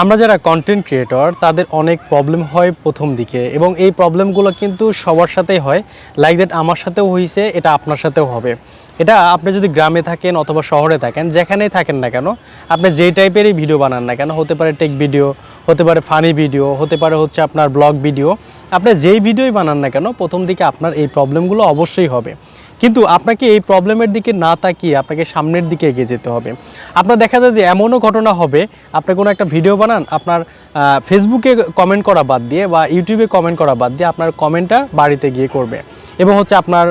আমরা যারা content creator তাদের অনেক প্রবলেম হয় প্রথম দিকে এবং এই প্রবলেমগুলো কিন্তু সবার সাথেই হয়। লাইক দ্যাট আমার সাথেও হয়েছে এটা আপনার সাথেও হবে। এটা আপনি যদি গ্রামে থাকেন অথবা শহরে থাকেন, যেখানেই থাকেন না কেন, আপনি যেই টাইপেরই ভিডিও বানান না কেন, হতে পারে টেক ভিডিও হতে পারে ফানি ভিডিও হতে পারে হচ্ছে আপনার ব্লগ ভিডিও আপনি যেই ভিডিওই বানান না কেন, প্রথম দিকে আপনার এই প্রবলেমগুলো অবশ্যই হবে। কিন্তু আপনাকে এই প্রবলেমের দিকে না তাকিয়ে আপনাকে সামনের দিকে এগিয়ে যেতে হবে। আপনার দেখা যায় যে এমনও ঘটনা হবে, আপনি কোনো একটা ভিডিও বানান, আপনার ফেসবুকে কমেন্ট করা বাদ দিয়ে বা ইউটিউবে কমেন্ট করা বাদ দিয়ে আপনার কমেন্টটা বাড়িতে গিয়ে করবে। এবং হচ্ছে আপনার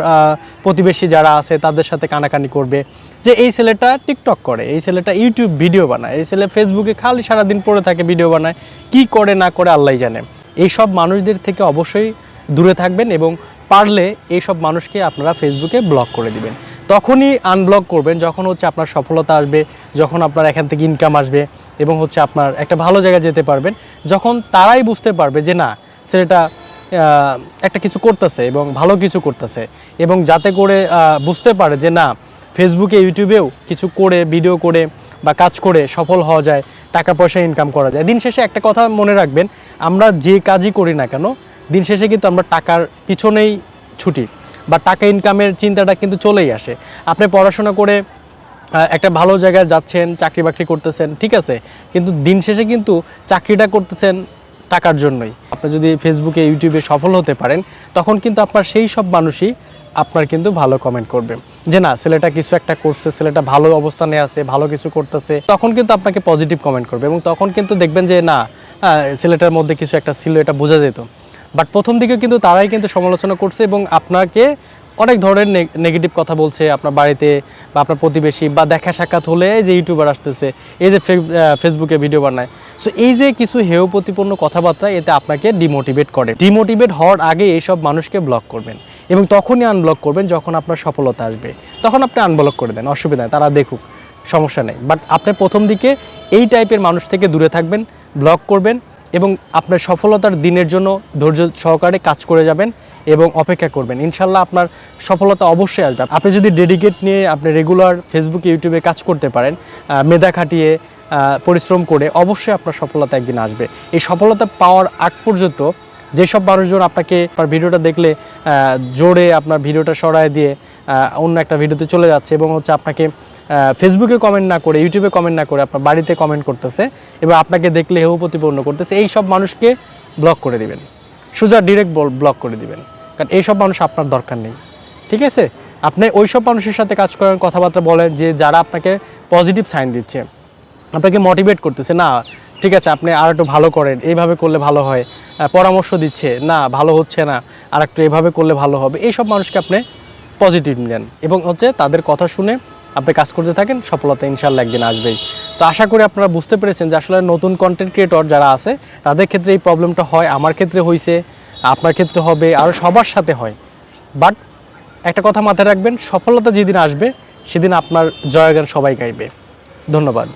প্রতিবেশী যারা আছে তাদের সাথে কানাকানি করবে। যে এই ছেলেটা টিকটক করে, এই ছেলেটা ইউটিউব ভিডিও বানায়, এই ছেলে ফেসবুকে খালি সারাদিন পড়ে থাকে ভিডিও বানায়, কি করে না করে আল্লাহ জানে। এই সব মানুষদের থেকে অবশ্যই দূরে থাকবেন এবং পারলে এই সব মানুষকে আপনারা ফেসবুকে ব্লক করে দিবেন। তখনই আনব্লক করবেন, যখন হচ্ছে আপনার সফলতা আসবে, যখন আপনার এখান থেকে ইনকাম আসবে এবং হচ্ছে আপনার একটা ভালো জায়গায় যেতে পারবেন, যখন তারাই বুঝতে পারবে যে না, ছেলেটা একটা কিছু করতেছে এবং ভালো কিছু করতেছে এবং যাতে করে বুঝতে পারে যে না ফেসবুকে ইউটিউবেও কিছু করে ভিডিও করে বা কাজ করে সফল হওয়া যায়, টাকা পয়সা ইনকাম করা যায়। দিন শেষে একটা কথা মনে রাখবেন, আমরা যে কাজই করি না কেন দিন শেষে কিন্তু আমরা টাকার পিছনেই ছুটি বা টাকা ইনকামের চিন্তাটা কিন্তু চলেই আসে। আপনি পড়াশোনা করে একটা ভালো জায়গায় যাচ্ছেন, চাকরি বাকরি করতেছেন, ঠিক আছে? কিন্তু দিন শেষে কিন্তু চাকরিটা করতেছেন টাকার জন্যই। আপনি যদি ফেসবুকে ইউটিউবে সফল হতে পারেন, তখন কিন্তু আপনার সেই সব মানুষই আপনার কিন্তু ভালো কমেন্ট করবে। যে না, ছেলেটা কিছু একটা করছে, ছেলেটা ভালো অবস্থানে আছে, ভালো কিছু করতেছে, তখন কিন্তু আপনাকে পজিটিভ কমেন্ট করবে এবং তখন কিন্তু দেখবেন যে না ছেলেটার মধ্যে কিছু একটা ছিল, এটা বোঝা যেত। বাট প্রথম দিকে কিন্তু তারাই কিন্তু সমালোচনা করছে এবং আপনাকে অনেক ধরনের নেগেটিভ কথা বলছে আপনার বাড়িতে বা আপনার প্রতিবেশী বা দেখা সাক্ষাৎ হলে যে ইউটিউবার আসতেছে, এই যে ফেসবুকে ভিডিও বানায়। সো এই যে কিছু হেয় প্রতিপন্ন কথাবার্তা এতে আপনাকে ডিমোটিভেট করে। ডিমোটিভেট হওয়ার আগে এইসব মানুষকে ব্লক করবেন এবং তখনই আনব্লক করবেন যখন আপনার সফলতা আসবে। তখন আপনি আনব্লক করে দেন, অসুবিধা নেই, তারা দেখুক, সমস্যা নেই। বাট আপনি প্রথম দিকে এই টাইপের মানুষ থেকে দূরে থাকবেন ব্লক করবেন এবং আপনার সফলতার দিনের জন্য ধৈর্য সহকারে কাজ করে যাবেন এবং অপেক্ষা করবেন। ইনশাল্লাহ আপনার সফলতা অবশ্যই আসবে। আপনি যদি ডেডিকেট নিয়ে আপনি রেগুলার ফেসবুকে ইউটিউবে কাজ করতে পারেন মেধা খাটিয়ে পরিশ্রম করে অবশ্যই আপনার সফলতা একদিন আসবে। এই সফলতা পাওয়ার আগ পর্যন্ত যেসব মানুষজন আপনাকে আপনার ভিডিওটা দেখলে জোরে আপনার ভিডিওটা সরায় দিয়ে অন্য একটা ভিডিওতে চলে যাচ্ছে এবং হচ্ছে আপনাকে ফেসবুকে কমেন্ট না করে ইউটিউবে কমেন্ট না করে আপনার বাড়িতে কমেন্ট করতেছে এবং আপনাকে দেখলে হেউ প্রতিপন্ন করতেছে, এই সব মানুষকে ব্লক করে দিবেন। সোজা ডিরেক্ট ব্লক করে দিবেন। কারণ এইসব মানুষ আপনার দরকার নেই। ঠিক আছে? আপনি ওই সব মানুষের সাথে কাজ করেন, কথাবার্তা বলেন, যে যারা আপনাকে পজিটিভ সাইন দিচ্ছে। আপনাকে মোটিভেট করতেছে, না, ঠিক আছে, আপনি আর একটু ভালো করেন, এইভাবে করলে ভালো হয় পরামর্শ দিচ্ছে, না, ভালো হচ্ছে না, আর একটু এভাবে করলে ভালো হবে। এইসব মানুষকে আপনি পজিটিভ নেন এবং হচ্ছে তাদের কথা শুনে আপনি কাজ করতে থাকেন, সফলতা ইনশাল্লাহ একদিন আসবেই। তো আশা করি আপনারা বুঝতে পেরেছেন যে আসলে নতুন কন্টেন্ট ক্রিয়েটর যারা আছে, তাদের ক্ষেত্রে এই প্রবলেমটা হয়, আমার ক্ষেত্রে হয়েছে আপনার ক্ষেত্রে হবে, আর সবার সাথে হয়। বাট একটা কথা মাথায় রাখবেন, সফলতা যেদিন আসবে, সেদিন আপনার জয়গান সবাই গাইবে। ধন্যবাদ।